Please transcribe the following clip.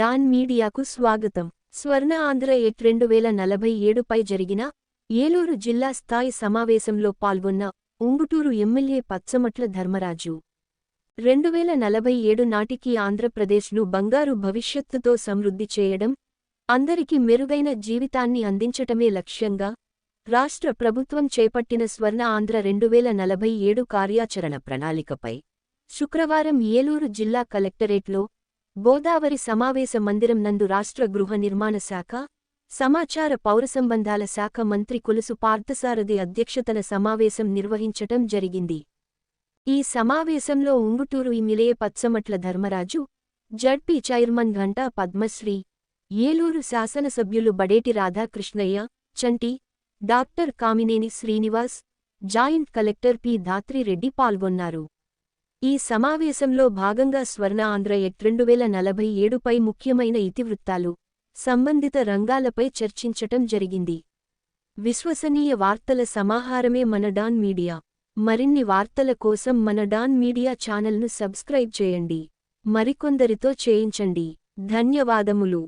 Don మీడియాకు స్వాగతం. స్వర్ణ Andhra at రెండు వేల నలభై ఏడుపై జరిగిన ఏలూరు జిల్లా స్థాయి సమావేశంలో పాల్గొన్న ఉంగుటూరు ఎమ్మెల్యే పచ్చమట్ల ధర్మరాజు. రెండు వేల నలభై ఏడు నాటికి ఆంధ్రప్రదేశ్ను బంగారు భవిష్యత్తుతో సమృద్ధి చేయడం అందరికి మెరుగైన జీవితాన్ని అందించటమే లక్ష్యంగా రాష్ట్ర ప్రభుత్వం చేపట్టిన స్వర్ణ ఆంధ్ర రెండు వేల నలభై ఏడు కార్యాచరణ ప్రణాళికపై శుక్రవారం ఏలూరు జిల్లా కలెక్టరేట్లో గోదావరి సమావేశ మందిరం నందు రాష్ట్ర గృహ నిర్మాణ శాఖ సమాచార పౌరసంబంధాల శాఖ మంత్రి కొలుసు పార్థసారథి అధ్యక్షతన సమావేశం నిర్వహించటం జరిగింది. ఈ సమావేశంలో ఉంగుటూరు ఇమిలే పచ్చమట్ల ధర్మరాజు జడ్పీ చైర్మన్ ఘంటా పద్మశ్రీ ఏలూరు శాసనసభ్యులు Badeti Radhakrishnaiah Chanti doctor Kamineni Srinivas joint collector P Dhatri Reddy పాల్గొన్నారు. ఈ సమావేశంలో భాగంగా స్వర్ణ ఆంధ్ర ఎట్ రెండు వేల నలభై ఏడుపై ముఖ్యమైన ఇతివృత్తాలు సంబంధిత రంగాలపై చర్చించటం జరిగింది. విశ్వసనీయ వార్తల సమాహారమే మన డాన్ మీడియా. మరిన్ని వార్తల కోసం మన డాన్ మీడియా ఛానల్ను సబ్స్క్రైబ్ చేయండి. మరికొందరితో చేయించండి. ధన్యవాదములు.